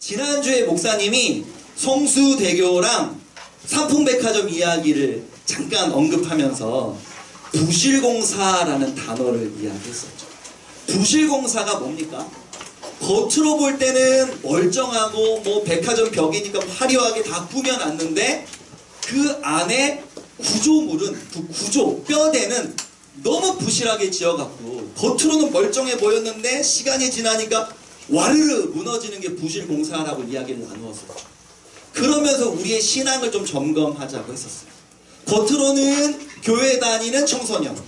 지난주에 목사님이 성수대교랑 삼풍백화점 이야기를 잠깐 언급하면서 부실공사라는 단어를 이야기했었죠. 부실공사가 뭡니까? 겉으로 볼 때는 멀쩡하고 뭐 백화점 벽이니까 화려하게 다 꾸며놨는데 그 안에 구조물은 그 구조 뼈대는 너무 부실하게 지어갖고 겉으로는 멀쩡해 보였는데 시간이 지나니까 와르르 무너지는 게 부실공사라고 이야기를 나누었었죠. 그러면서 우리의 신앙을 좀 점검하자고 했었어요. 겉으로는 교회 다니는 청소년,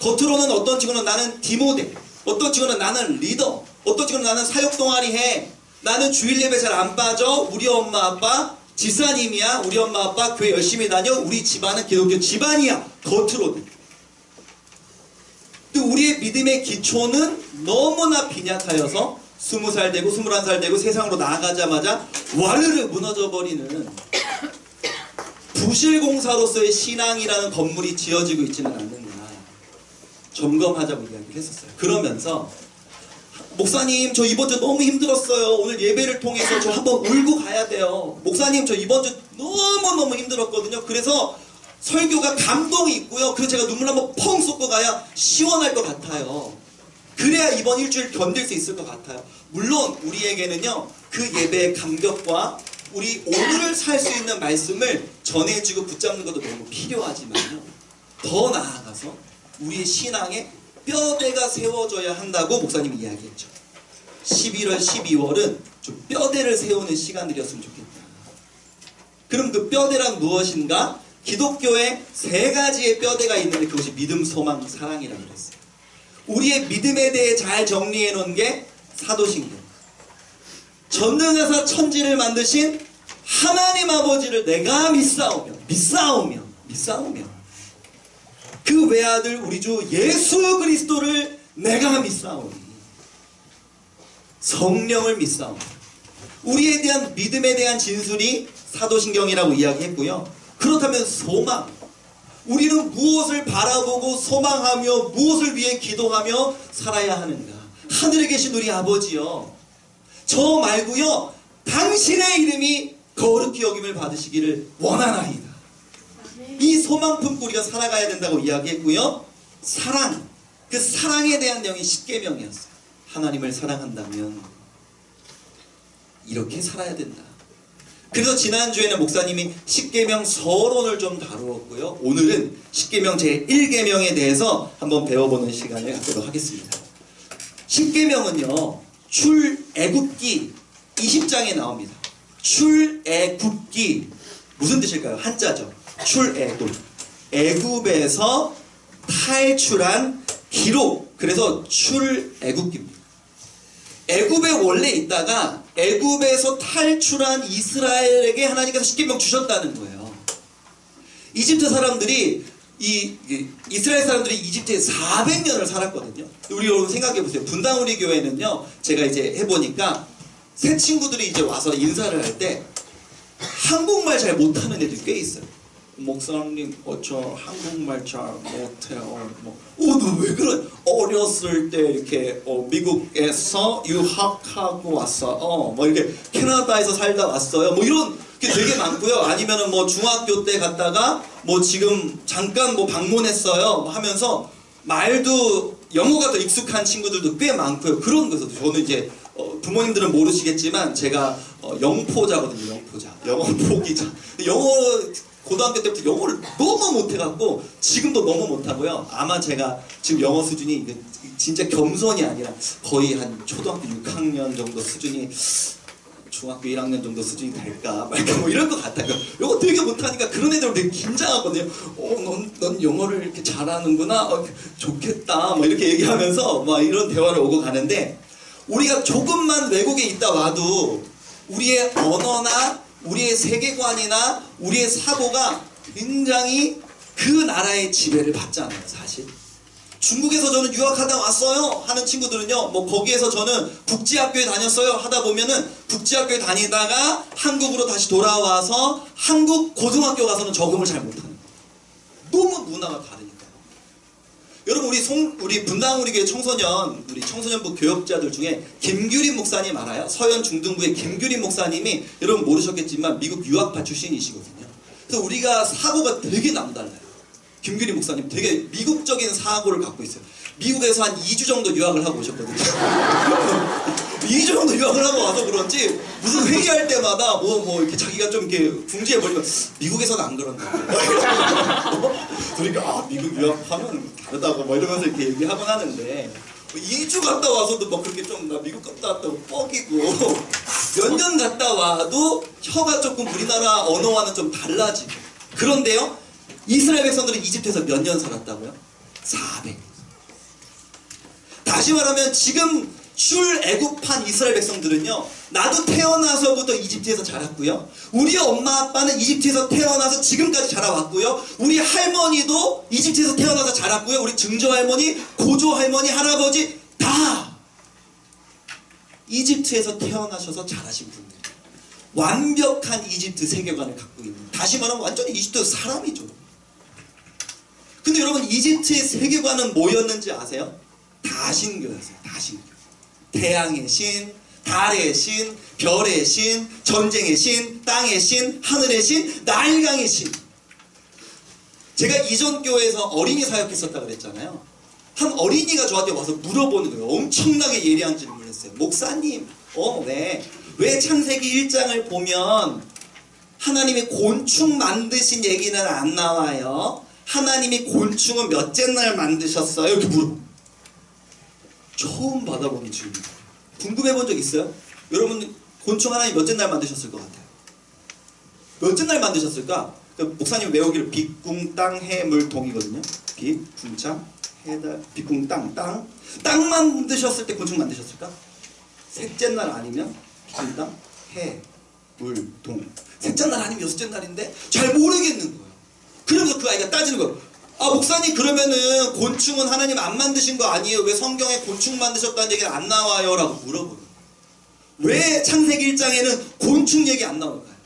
겉으로는 어떤 친구는 나는 디모데, 어떤 친구는 나는 리더, 어떤 친구는 나는 사역 동아리 해, 나는 주일 예배 잘 안 빠져, 우리 엄마 아빠 집사님이야, 우리 엄마 아빠 교회 열심히 다녀, 우리 집안은 기독교 집안이야, 겉으로는. 또 우리의 믿음의 기초는 너무나 빈약하여서 스무 살 되고 스물한 살 되고 세상으로 나아가자마자 와르르 무너져 버리는 부실공사로서의 신앙이라는 건물이 지어지고 있지는 않는가 점검하자고 이야기를 했었어요. 그러면서 목사님 저 이번 주 너무 힘들었어요. 오늘 예배를 통해서 저 한번 울고 가야 돼요. 목사님 저 이번 주 너무너무 힘들었거든요. 그래서 설교가 감동이 있고요. 그래서 제가 눈물 한번 펑 쏟고 가야 시원할 것 같아요. 그래야 이번 일주일 견딜 수 있을 것 같아요. 물론 우리에게는요 그 예배의 감격과 우리 오늘을 살 수 있는 말씀을 전해주고 붙잡는 것도 너무 필요하지만요 더 나아가서 우리의 신앙에 뼈대가 세워져야 한다고 목사님이 이야기했죠. 11월, 12월은 좀 뼈대를 세우는 시간들이었으면 좋겠다. 그럼 그 뼈대란 무엇인가? 기독교에 세 가지의 뼈대가 있는데 그것이 믿음, 소망, 사랑이라고 그랬어요. 우리의 믿음에 대해 잘 정리해 놓은 게 사도신경. 전능하사 천지를 만드신 하나님 아버지를 내가 믿사오며 믿사오며 믿사오며 그 외아들 우리 주 예수 그리스도를 내가 믿사오니 성령을 믿사오니 우리에 대한 믿음에 대한 진술이 사도신경이라고 이야기했고요. 그렇다면 소망 우리는 무엇을 바라보고 소망하며 무엇을 위해 기도하며 살아야 하는가? 하늘에 계신 우리 아버지요. 저 말고요. 당신의 이름이 거룩히 여김을 받으시기를 원하나이다. 이 소망 품고 우리가 살아가야 된다고 이야기했고요. 사랑. 그 사랑에 대한 내용이 십계명이었어요. 하나님을 사랑한다면 이렇게 살아야 된다. 그래서 지난주에는 목사님이 십계명 서론을 좀 다루었고요. 오늘은 십계명 제1계명에 대해서 한번 배워보는 시간을 갖도록 하겠습니다. 십계명은요. 출애굽기 20장에 나옵니다. 출애굽기 무슨 뜻일까요? 한자죠. 출애굽. 애굽에서 탈출한 기록. 그래서 출애굽기입니다. 애굽에 원래 있다가 애굽에서 탈출한 이스라엘에게 하나님께서 십계명 주셨다는 거예요. 이집트 사람들이 이, 이 이스라엘 사람들이 이집트에 400년을 살았거든요. 우리 여러분 생각해 보세요. 분당 우리 교회는요. 제가 이제 해보니까 새 친구들이 이제 와서 인사를 할 때 한국말 잘 못하는 애들이 꽤 있어요. 목사님, 어, 저 한국말 잘 못해요. 뭐, 어, 너왜 그래? 어렸을 때 이렇게 어, 미국에서 유학하고 왔어. 어, 뭐 이렇게 캐나다에서 살다 왔어요. 뭐 이런 게 되게 많고요. 아니면은 뭐 중학교 때 갔다가 뭐 지금 잠깐 뭐 방문했어요. 뭐 하면서 말도 영어가 더 익숙한 친구들도 꽤 많고요. 그런 거에서 저는 이제 어, 부모님들은 모르시겠지만 제가 어, 영포자거든요. 영포자, 영어 포기자. 영어 고등학교 때부터 영어를 너무 못해갖고 지금도 너무 못하고요. 아마 제가 지금 영어 수준이 진짜 겸손이 아니라 거의 한 초등학교 6학년 정도 수준이 중학교 1학년 정도 수준이 될까 말까 뭐 이럴 것 같아요. 영어 되게 못하니까 그런 애들 되게 긴장하거든요. 어, 넌, 넌 영어를 이렇게 잘하는구나. 어, 좋겠다. 뭐 이렇게 얘기하면서 막 이런 대화를 오고 가는데 우리가 조금만 외국에 있다 와도 우리의 언어나 우리의 세계관이나 우리의 사고가 굉장히 그 나라의 지배를 받잖아요, 사실. 중국에서 저는 유학하다 왔어요 하는 친구들은요, 뭐 거기에서 저는 국제학교에 다녔어요 하다 보면은 국제학교에 다니다가 한국으로 다시 돌아와서 한국 고등학교 가서는 적응을 잘 못하는 거예요. 너무 문화가 다르니까요. 여러분 우리 송 우리 분당 우리 교회 청소년 우리 청소년부 교역자들 중에 김규린 목사님 알아요? 서현 중등부의 김규린 목사님이 여러분 모르셨겠지만 미국 유학파 출신이시거든요. 그래서 우리가 사고가 되게 남달라요. 김규린 목사님 되게 미국적인 사고를 갖고 있어요. 미국에서 한 2주 정도 유학을 하고 오셨거든요. 2주 정도 유학을 하고 와서 그런지 무슨 회의할 때마다 뭐뭐 이렇게 자기가 좀 이렇게 궁지해 버리면 미국에서는 안 그런다고. 그러니까 아 미국 유학하면 다르다고 뭐 이러면서 이렇게 얘기하곤 하는데 2주 갔다 와서도 막 그렇게 좀 나 미국 갔다 왔다고 뻐기고 몇 년 갔다 와도 혀가 조금 우리나라 언어와는 좀 달라지고 그런데요 이스라엘 백성들은 이집트에서 몇 년 살았다고요? 400년 다시 말하면 지금 출애굽한 이스라엘 백성들은요 나도 태어나서부터 이집트에서 자랐고요 우리 엄마 아빠는 이집트에서 태어나서 지금까지 자라왔고요 우리 할머니도 이집트에서 태어나서 자랐고요 우리 증조 할머니 고조 할머니 할아버지 다 이집트에서 태어나셔서 자라신 분들 완벽한 이집트 세계관을 갖고 있는 다시 말하면 완전히 이집트 사람이죠 근데 여러분 이집트의 세계관은 뭐였는지 아세요? 다신교였어요. 다신교. 태양의 신, 달의 신, 별의 신, 전쟁의 신, 땅의 신, 하늘의 신, 나일강의 신. 제가 이전 교회에서 어린이 사역했었다 그랬잖아요. 한 어린이가 저한테 와서 물어보는 거예요. 엄청나게 예리한 질문을 했어요. 목사님, 어, 왜? 왜 창세기 1장을 보면 하나님이 곤충 만드신 얘기는 안 나와요? 하나님이 곤충은 몇째 날 만드셨어요? 이렇게 물어. 처음 받아보는 질문. 궁금해 본 적 있어요? 여러분 곤충 하나님 몇째 날 만드셨을 것 같아요? 몇째 날 만드셨을까? 그 목사님 외우기를 빛궁 땅 해물 동이거든요. 빛, 궁창, 해달, 빛궁 땅, 땅. 땅 만드셨을 때 곤충 만드셨을까? 셋째 날 아니면 빛궁 땅, 해, 물, 동. 셋째 날 아니면 여섯째 날인데 잘 모르겠는 거예요. 그러면서 그 아이가 따지는 거예요. 아 목사님 그러면은 곤충은 하나님 안 만드신 거 아니에요? 왜 성경에 곤충 만드셨다는 얘기가 안 나와요? 라고 물어보는 왜 창세기 1장에는 곤충 얘기 안 나올까요?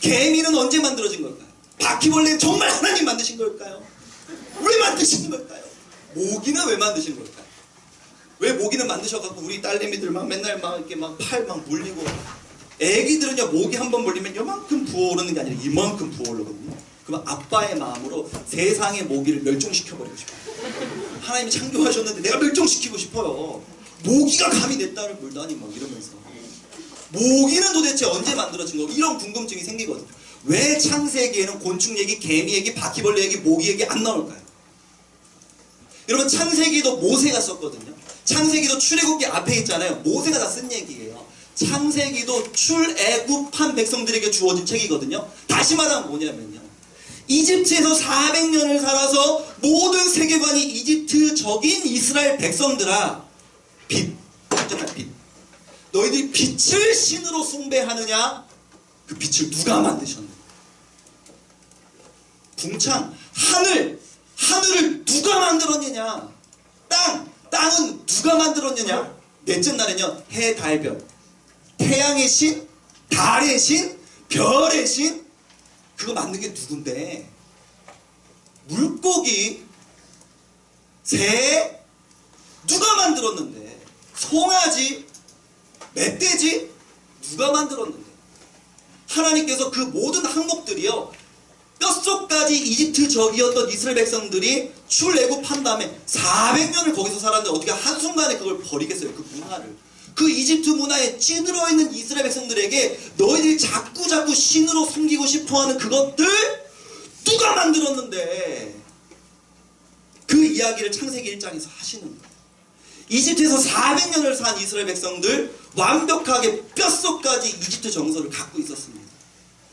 개미는 언제 만들어진 걸까요? 바퀴벌레는 정말 하나님 만드신 걸까요? 왜 만드신 걸까요? 모기는 왜 만드신 걸까요? 왜 모기는 만드셔갖고 우리 딸내미들 막 맨날 막 이렇게 막 팔 막 물리고 애기들은요 모기 한 번 물리면 요만큼 부어오르는 게 아니라 이만큼 부어오르거든요. 그럼 아빠의 마음으로 세상의 모기를 멸종시켜버리고 싶어요. 하나님이 창조하셨는데 내가 멸종시키고 싶어요. 모기가 감히 내 딸을 물다니 막 이러면서. 모기는 도대체 언제 만들어진 거? 이런 궁금증이 생기거든요. 왜 창세기에는 곤충 얘기, 개미 얘기, 바퀴벌레 얘기, 모기 얘기 안 나올까요? 여러분 창세기도 모세가 썼거든요. 창세기도 출애굽기 앞에 있잖아요. 모세가 다 쓴 얘기예요. 창세기도 출애굽한 백성들에게 주어진 책이거든요. 다시 말하면 뭐냐면요. 이집트에서 400년을 살아서 모든 세계관이 이집트적인 이스라엘 백성들아 빛, 어쨌든 빛. 너희들이 빛을 신으로 숭배하느냐? 그 빛을 누가 만드셨느냐? 궁창, 하늘, 하늘을 누가 만들었느냐? 땅, 땅은 누가 만들었느냐? 넷째 날에는요, 해, 달, 별. 태양의 신, 달의 신, 별의 신, 그거 만든 게 누군데? 물고기, 새, 누가 만들었는데? 송아지, 멧돼지, 누가 만들었는데? 하나님께서 그 모든 항목들이요, 뼛속까지 이집트 적이었던 이스라엘 백성들이 출애굽한 다음에 400년을 거기서 살았는데 어떻게 한순간에 그걸 버리겠어요, 그 문화를. 그 이집트 문화에 찌들어 있는 이스라엘 백성들에게 너희들이 자꾸 자꾸 신으로 섬기고 싶어하는 그것들 누가 만들었는데 그 이야기를 창세기 1장에서 하시는 거예요. 이집트에서 400년을 산 이스라엘 백성들 완벽하게 뼛속까지 이집트 정서를 갖고 있었습니다.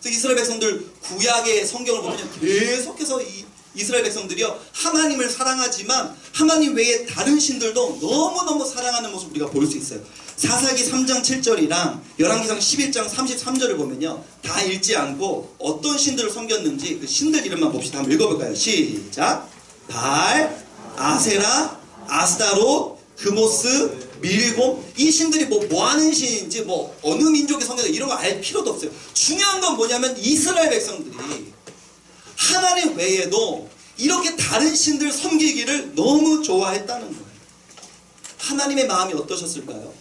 그래서 이스라엘 백성들 구약의 성경을 보면 계속해서 이 이스라엘 백성들이요 하나님을 사랑하지만 하나님 외에 다른 신들도 너무너무 사랑하는 모습 우리가 볼 수 있어요. 사사기 3장 7절이랑 열왕기상 11장 33절을 보면요 다 읽지 않고 어떤 신들을 섬겼는지 그 신들 이름만 봅시다. 한번 읽어볼까요? 시작. 발, 아세라, 아스타롯, 그모스, 밀곰 이 신들이 뭐 뭐 하는 신인지 뭐 어느 민족의 성경 이런 거 알 필요도 없어요. 중요한 건 뭐냐면 이스라엘 백성들이 하나님 외에도 이렇게 다른 신들 섬기기를 너무 좋아했다는 거예요. 하나님의 마음이 어떠셨을까요?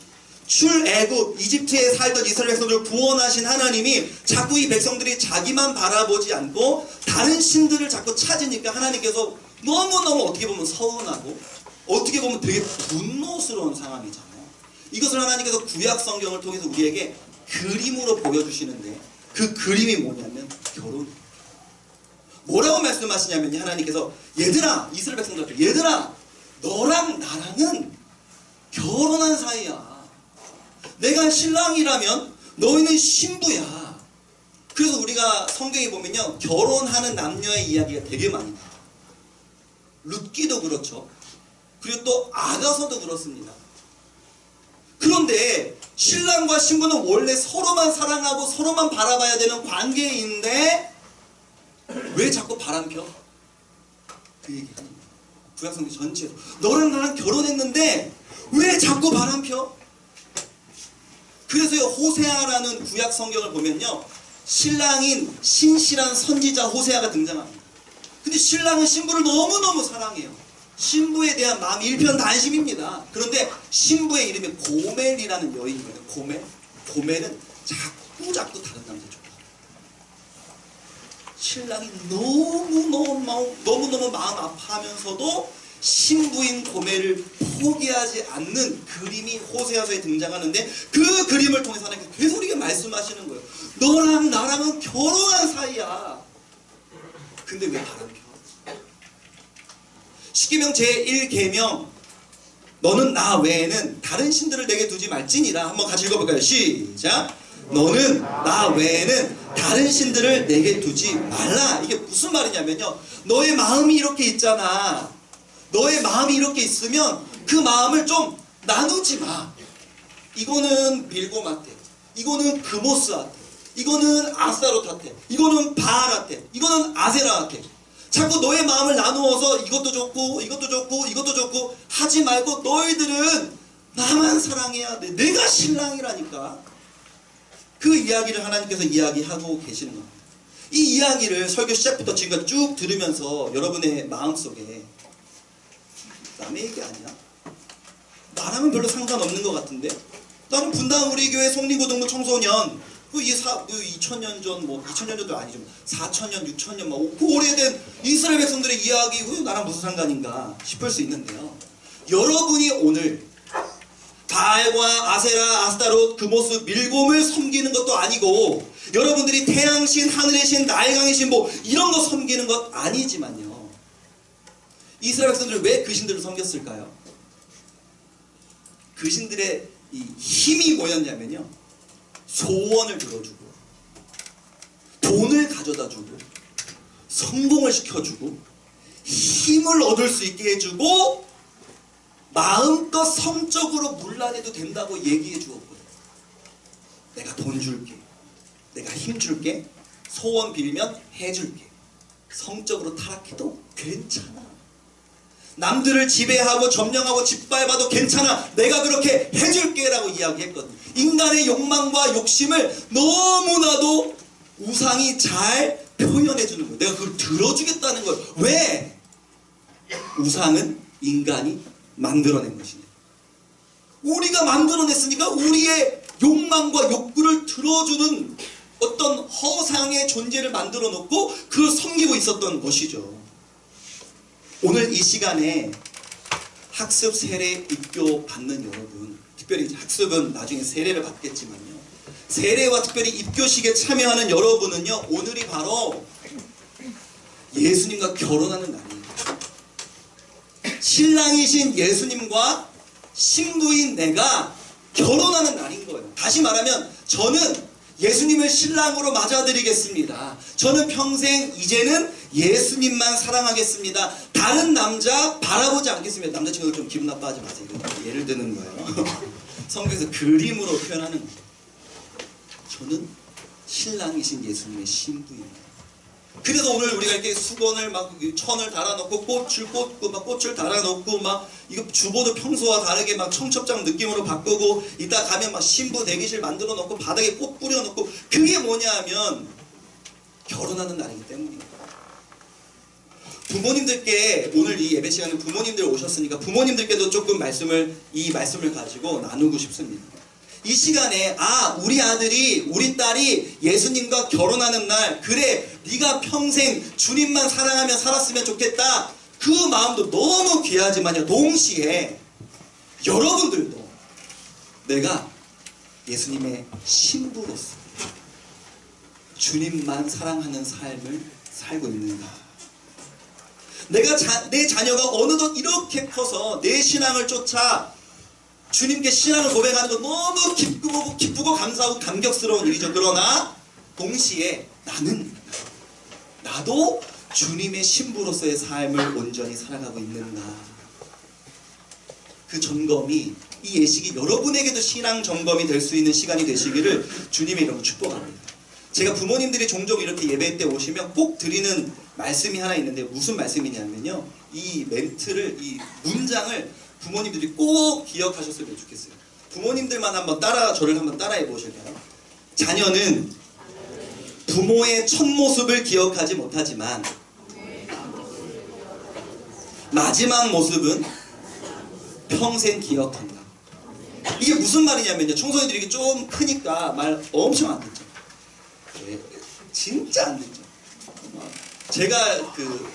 출애굽 이집트에 살던 이스라엘 백성들을 구원하신 하나님이 자꾸 이 백성들이 자기만 바라보지 않고 다른 신들을 자꾸 찾으니까 하나님께서 너무너무 어떻게 보면 서운하고 어떻게 보면 되게 분노스러운 상황이잖아요. 이것을 하나님께서 구약 성경을 통해서 우리에게 그림으로 보여주시는데 그 그림이 뭐냐면 결혼. 뭐라고 말씀하시냐면 하나님께서 얘들아 이스라엘 백성들 얘들아 너랑 나랑은 결혼한 사이야. 내가 신랑이라면 너희는 신부야. 그래서 우리가 성경에 보면요 결혼하는 남녀의 이야기가 되게 많이 나와요. 룻기도 그렇죠. 그리고 또 아가서도 그렇습니다. 그런데 신랑과 신부는 원래 서로만 사랑하고 서로만 바라봐야 되는 관계인데 왜 자꾸 바람 펴? 그 얘기하는 거예요. 구약성경 전체에서 너랑 나랑 결혼했는데 왜 자꾸 바람 펴? 그래서요 호세아라는 구약 성경을 보면요 신랑인 신실한 선지자 호세아가 등장합니다. 근데 신랑은 신부를 너무너무 사랑해요. 신부에 대한 마음이 일편단심입니다. 그런데 신부의 이름이 고멜이라는 여인이거든요. 고멜. 고멜은 자꾸 자꾸 다른 남자 좋아. 신랑이 너무너무 마음, 너무너무 마음 아파하면서도 신부인 고멜을 포기하지 않는 그림이 호세아서에 등장하는데 그 그림을 통해서 하나님께서 계속 우리에게 말씀하시는 거예요. 너랑 나랑은 결혼한 사이야. 근데 왜 바람펴? 십계명 제1계명 너는 나 외에는 다른 신들을 내게 두지 말지니라 한번 같이 읽어볼까요? 시작 너는 나 외에는 다른 신들을 내게 두지 말라. 이게 무슨 말이냐면요. 너의 마음이 이렇게 있잖아. 너의 마음이 이렇게 있으면 그 마음을 좀 나누지 마. 이거는 빌고마테. 이거는 그모스한테. 이거는 아스타로트한테. 이거는 바알한테. 이거는 아세라한테. 자꾸 너의 마음을 나누어서 이것도 좋고 이것도 좋고 이것도 좋고 하지 말고 너희들은 나만 사랑해야 돼. 내가 신랑이라니까. 그 이야기를 하나님께서 이야기하고 계시는 겁니다. 이 이야기를 설교 시작부터 지금까지 쭉 들으면서 여러분의 마음속에 남의 얘기 아니야? 나라면 별로 상관없는 것 같은데? 나는 분당 우리 교회 송리고등부 청소년 그 2000년 전, 뭐 2000년 전도 아니죠. 4000년, 6000년, 뭐, 그 오래된 이스라엘 백성들의 이야기, 그 나랑 무슨 상관인가 싶을 수 있는데요. 여러분이 오늘 바알과 아세라, 아스타롯, 그 모습, 밀곰을 섬기는 것도 아니고, 여러분들이 태양신, 하늘의 신, 나일강의 신, 뭐, 이런 거 섬기는 것 아니지만요. 이스라엘 백성들은 왜 그 신들을 섬겼을까요? 그 신들의 이 힘이 뭐였냐면요. 소원을 들어주고 돈을 가져다 주고 성공을 시켜주고 힘을 얻을 수 있게 해주고 마음껏 성적으로 물러내도 된다고 얘기해 주었거든. 내가 돈 줄게. 내가 힘 줄게. 소원 빌면 해줄게. 성적으로 타락해도 괜찮아. 남들을 지배하고 점령하고 짓밟아도 괜찮아. 내가 그렇게 해줄게 라고 이야기했거든. 인간의 욕망과 욕심을 너무나도 우상이 잘 표현해주는 거예요. 내가 그걸 들어주겠다는 거예요. 왜? 우상은 인간이 만들어낸 것이냐. 우리가 만들어냈으니까 우리의 욕망과 욕구를 들어주는 어떤 허상의 존재를 만들어 놓고 그걸 섬기고 있었던 것이죠. 오늘 이 시간에 학습 세례 입교 받는 여러분, 특별히 학습은 나중에 세례를 받겠지만요. 세례와 특별히 입교식에 참여하는 여러분은요, 오늘이 바로 예수님과 결혼하는 날이에요. 신랑이신 예수님과 신부인 내가 결혼하는 날인 거예요. 다시 말하면 저는 예수님을 신랑으로 맞아드리겠습니다. 저는 평생 이제는 예수님만 사랑하겠습니다. 다른 남자 바라보지 않겠습니다. 남자친구들 좀 기분 나빠하지 마세요. 예를 드는 거예요. 성경에서 그림으로 표현하는 거예요. 저는 신랑이신 예수님의 신부입니다. 그래서 오늘 우리가 이렇게 수건을 막 천을 달아놓고 꽃을 꽂고 막 꽃을 달아놓고 막 이거 주보도 평소와 다르게 막 청첩장 느낌으로 바꾸고 이따 가면 막 신부 대기실 만들어 놓고 바닥에 꽃 뿌려 놓고 그게 뭐냐 하면 결혼하는 날이기 때문입니다. 부모님들께 오늘 이 예배 시간에 부모님들 오셨으니까 부모님들께도 조금 말씀을 이 말씀을 가지고 나누고 싶습니다. 이 시간에 아 우리 아들이 우리 딸이 예수님과 결혼하는 날 그래 네가 평생 주님만 사랑하며 살았으면 좋겠다. 그 마음도 너무 귀하지만요. 동시에 여러분들도 내가 예수님의 신부로서 주님만 사랑하는 삶을 살고 있는가? 내가 자, 내 자녀가 어느덧 이렇게 커서 내 신앙을 쫓아 주님께 신앙을 고백하는 거 너무 기쁘고 기쁘고 감사하고 감격스러운 일이죠. 그러나 동시에 나는 나도 주님의 신부로서의 삶을 온전히 살아가고 있는가. 그 점검이 이 예식이 여러분에게도 신앙 점검이 될 수 있는 시간이 되시기를 주님의 이름으로 축복합니다. 제가 부모님들이 종종 이렇게 예배 때 오시면 꼭 드리는 말씀이 하나 있는데 무슨 말씀이냐면요. 이 멘트를 이 문장을 부모님들이 꼭 기억하셨으면 좋겠어요. 부모님들만 한번 따라 저를 한번 따라해 보실까요? 자녀는 부모의 첫 모습을 기억하지 못하지만 마지막 모습은 평생 기억한다. 이게 무슨 말이냐면요. 청소년들이 이게 좀 크니까 말 엄청 안 듣죠. 네, 진짜 안 듣죠. 제가 그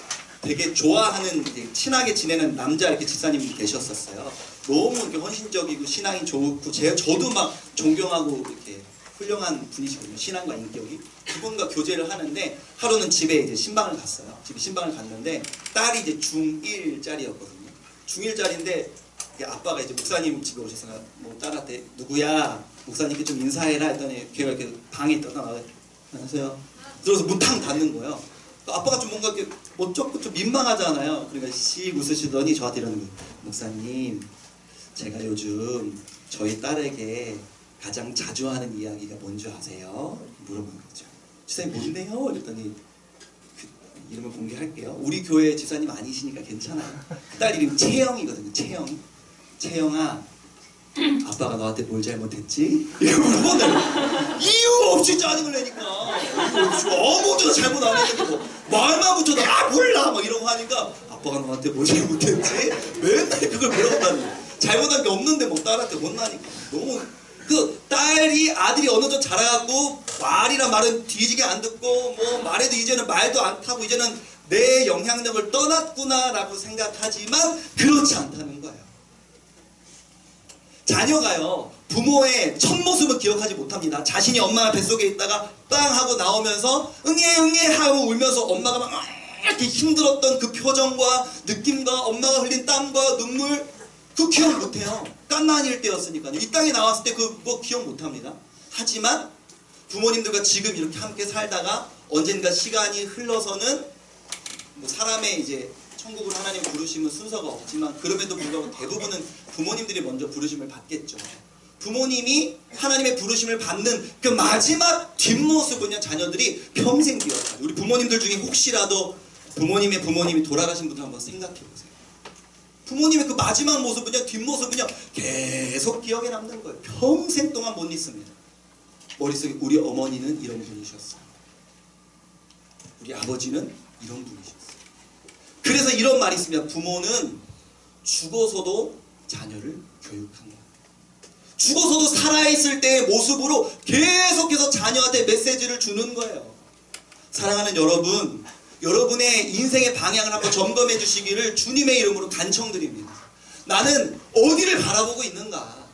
되게 좋아하는 친하게 지내는 남자 이렇게 집사님이 계셨었어요. 너무 이렇게 헌신적이고 신앙이 좋고 제 저도 막 존경하고 이렇게 훌륭한 분이시거든요. 신앙과 인격이 그분과 교제를 하는데 하루는 집에 이제 신방을 갔어요. 집에 신방을 갔는데 딸이 이제 중1짜리였거든요. 중1짜리인데 아빠가 이제 목사님 집에 오셔서 뭐 딸한테 누구야 목사님께 좀 인사해라 했더니 걔가 이렇게 방에 있다가 안녕하세요. 들어서 문탕 닫는 거예요. 아빠가 좀 뭔가 이렇게 멋쩍고 좀 민망하잖아요. 그러니까 씩 웃으시더니 저한테 이러는 거예요. 목사님, 제가 요즘 저희 딸에게 가장 자주 하는 이야기가 뭔지 아세요? 물어보는 거죠. 지사님 뭔데요? 그랬더니 그 이름을 공개할게요. 우리 교회 지사님 아니시니까 괜찮아요. 그 딸 이름이 채영이거든요. 채영. 채영아, 아빠가 너한테 뭘 잘못했지? 이거 물어본다. 이유 없이 짜증을 내니까. 아무도 잘못 안 했는데 뭐 말만 붙여도 아 몰라 막 이러고 하니까 아빠가 너한테 뭘 잘못했지? 맨날 그걸 물어본다는 거야. 잘못한 게 없는데 뭐 딸한테 혼나니까. 너무 그 딸이 아들이 어느 정도 자라갖고 말이란 말은 뒤지게 안 듣고 뭐 말해도 이제는 말도 안 타고 이제는 내 영향력을 떠났구나라고 생각하지만 그렇지 않다는 거예요. 자녀가요 부모의 첫 모습을 기억하지 못합니다. 자신이 엄마 뱃속에 있다가 빵 하고 나오면서 응애 응애 하고 울면서 엄마가 막 이렇게 힘들었던 그 표정과 느낌과 엄마가 흘린 땀과 눈물 그 기억 못해요. 깐난일 때였으니까요. 이 땅에 나왔을 때 그거 기억 못합니다. 하지만 부모님들과 지금 이렇게 함께 살다가 언젠가 시간이 흘러서는 뭐 사람의 이제 천국으로 하나님 부르심은 순서가 없지만 그럼에도 불구하고 대부분은 부모님들이 먼저 부르심을 받겠죠. 부모님이 하나님의 부르심을 받는 그 마지막 뒷모습은요 자녀들이 평생 기억하죠. 우리 부모님들 중에 혹시라도 부모님의 부모님이 돌아가신 분들 한번 생각해 보세요. 부모님의 그 마지막 모습은요 뒷모습은요 계속 기억에 남는 거예요. 평생 동안 못 잊습니다. 머릿속에 우리 어머니는 이런 분이셨어요. 우리 아버지는 이런 분이셨어요. 그래서 이런 말이 있습니다. 부모는 죽어서도 자녀를 교육한다. 죽어서도 살아있을 때의 모습으로 계속해서 자녀한테 메시지를 주는 거예요. 사랑하는 여러분, 여러분의 인생의 방향을 한번 점검해 주시기를 주님의 이름으로 간청드립니다. 나는 어디를 바라보고 있는가?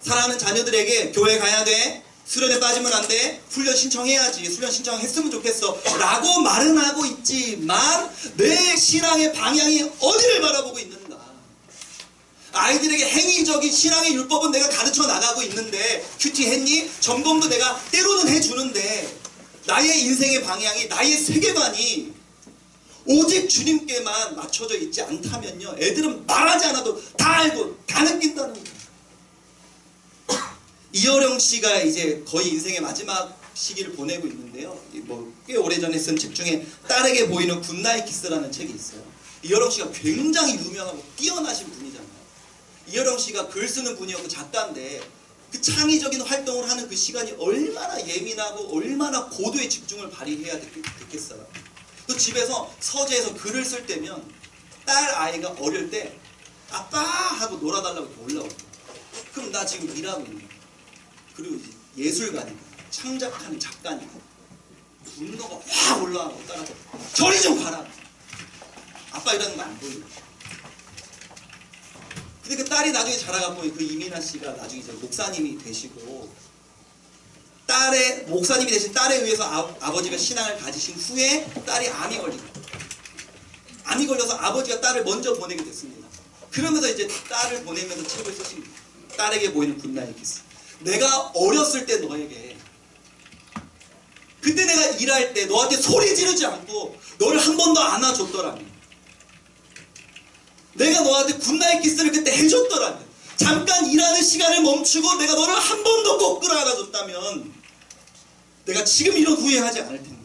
사랑하는 자녀들에게 교회 가야 돼. 수련회 빠지면 안 돼. 훈련 신청해야지. 훈련 신청했으면 좋겠어. 라고 말은 하고 있지만 내 신앙의 방향이 어디를 바라보고 있는가? 아이들에게 행위적인 신앙의 율법은 내가 가르쳐 나가고 있는데 큐티 했니? 점검도 내가 때로는 해주는데 나의 인생의 방향이 나의 세계관이 오직 주님께만 맞춰져 있지 않다면요 애들은 말하지 않아도 다 알고 다 느낀다는 거예요 이어령 씨가 이제 거의 인생의 마지막 시기를 보내고 있는데요. 뭐 꽤 오래전에 쓴 책 중에 딸에게 보이는 굿나잇 키스라는 책이 있어요. 이어령 씨가 굉장히 유명하고 뛰어나신 분이잖아요. 이어령 씨가 글 쓰는 분이었고 작가인데 그 창의적인 활동을 하는 그 시간이 얼마나 예민하고 얼마나 고도의 집중을 발휘해야 됐, 됐겠어요. 또 집에서 서재에서 글을 쓸 때면 딸 아이가 어릴 때 아빠 하고 놀아달라고 올라오고 그럼 나 지금 일하고 있는. 그리고 이제 예술가니까 창작하는 작가니까 분노가 확 올라가고 따라서 저리 좀 가라 아빠 이러는 거 안 보이는. 근데 그 딸이 나중에 자라갖고 그 이민아 씨가 나중에 이제 목사님이 되시고 딸의 목사님이 되신 딸에 의해서 아, 버지가 신앙을 가지신 후에 딸이 암이 걸리고 암이 걸려서 아버지가 딸을 먼저 보내게 됐습니다. 그러면서 이제 딸을 보내면서 책을 쓰십니다. 딸에게 보이는 굿나잇 키스. 내가 어렸을 때 너에게 그때 내가 일할 때 너한테 소리 지르지 않고 너를 한 번도 안아줬더라면 내가 너한테 굿나잇 키스를 그때 해줬더라면 잠깐 일하는 시간을 멈추고 내가 너를 한번더꼭 끌어안아줬다면 내가 지금 이런 후회하지 않을 텐데.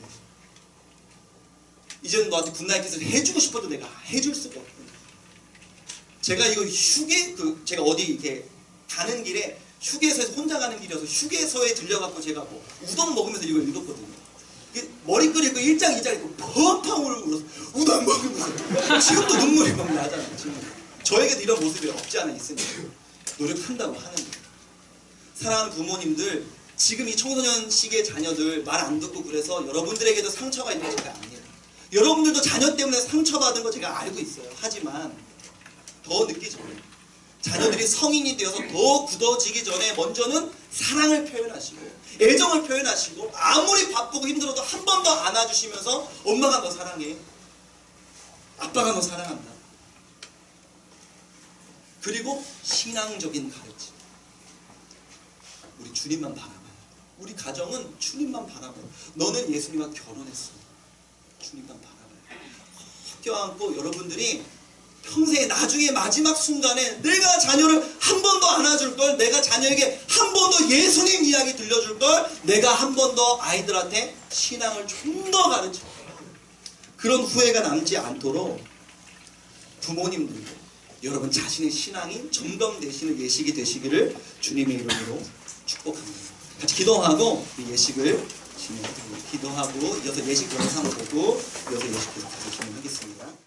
이제는 너한테 굿나잇 키스를 해주고 싶어도 내가 해줄 수가 없고 제가 이거 휴게 그 제가 어디 이렇게 가는 길에 휴게소에서 혼자 가는 길이어서 휴게소에 들려갖고 제가 뭐 우동 먹으면서 이걸 읽었거든요. 이게 머리 끓이고 일장 이장 있고 펑펑 울고 우동 먹으면서 지금도 눈물이 막 나잖아요. 지금 저에게도 이런 모습이 없지 않아 있으니까 노력한다고 하는 거예요. 사랑하는 부모님들 지금 이 청소년 시기의 자녀들 말 안 듣고 그래서 여러분들에게도 상처가 있는 게 제가 아니에요. 여러분들도 자녀 때문에 상처받은 거 제가 알고 있어요. 하지만 더 전에 자녀들이 성인이 되어서 더 굳어지기 전에 먼저는 사랑을 표현하시고 애정을 표현하시고 아무리 바쁘고 힘들어도 한 번 더 안아주시면서 엄마가 너 사랑해. 아빠가 너 사랑한다. 그리고 신앙적인 가르침. 우리 주님만 바라봐요. 우리 가정은 주님만 바라봐요. 너는 예수님과 결혼했어. 주님만 바라봐요. 껴안고 여러분들이 평생의 나중에 마지막 순간에 내가 자녀를 한번더 안아줄 걸, 내가 자녀에게 한 번 더 예수님 이야기 들려줄 걸, 내가 한 번 더 아이들한테 신앙을 좀 더 가르쳐. 그런 후회가 남지 않도록 부모님들도 여러분 자신의 신앙이 점검되시는 예식이 되시기를 주님의 이름으로 축복합니다. 같이 기도하고 이 예식을 진행하겠습니다. 기도하고 이어서 예식 영상 보고 이어서 예식 계속 진행하겠습니다.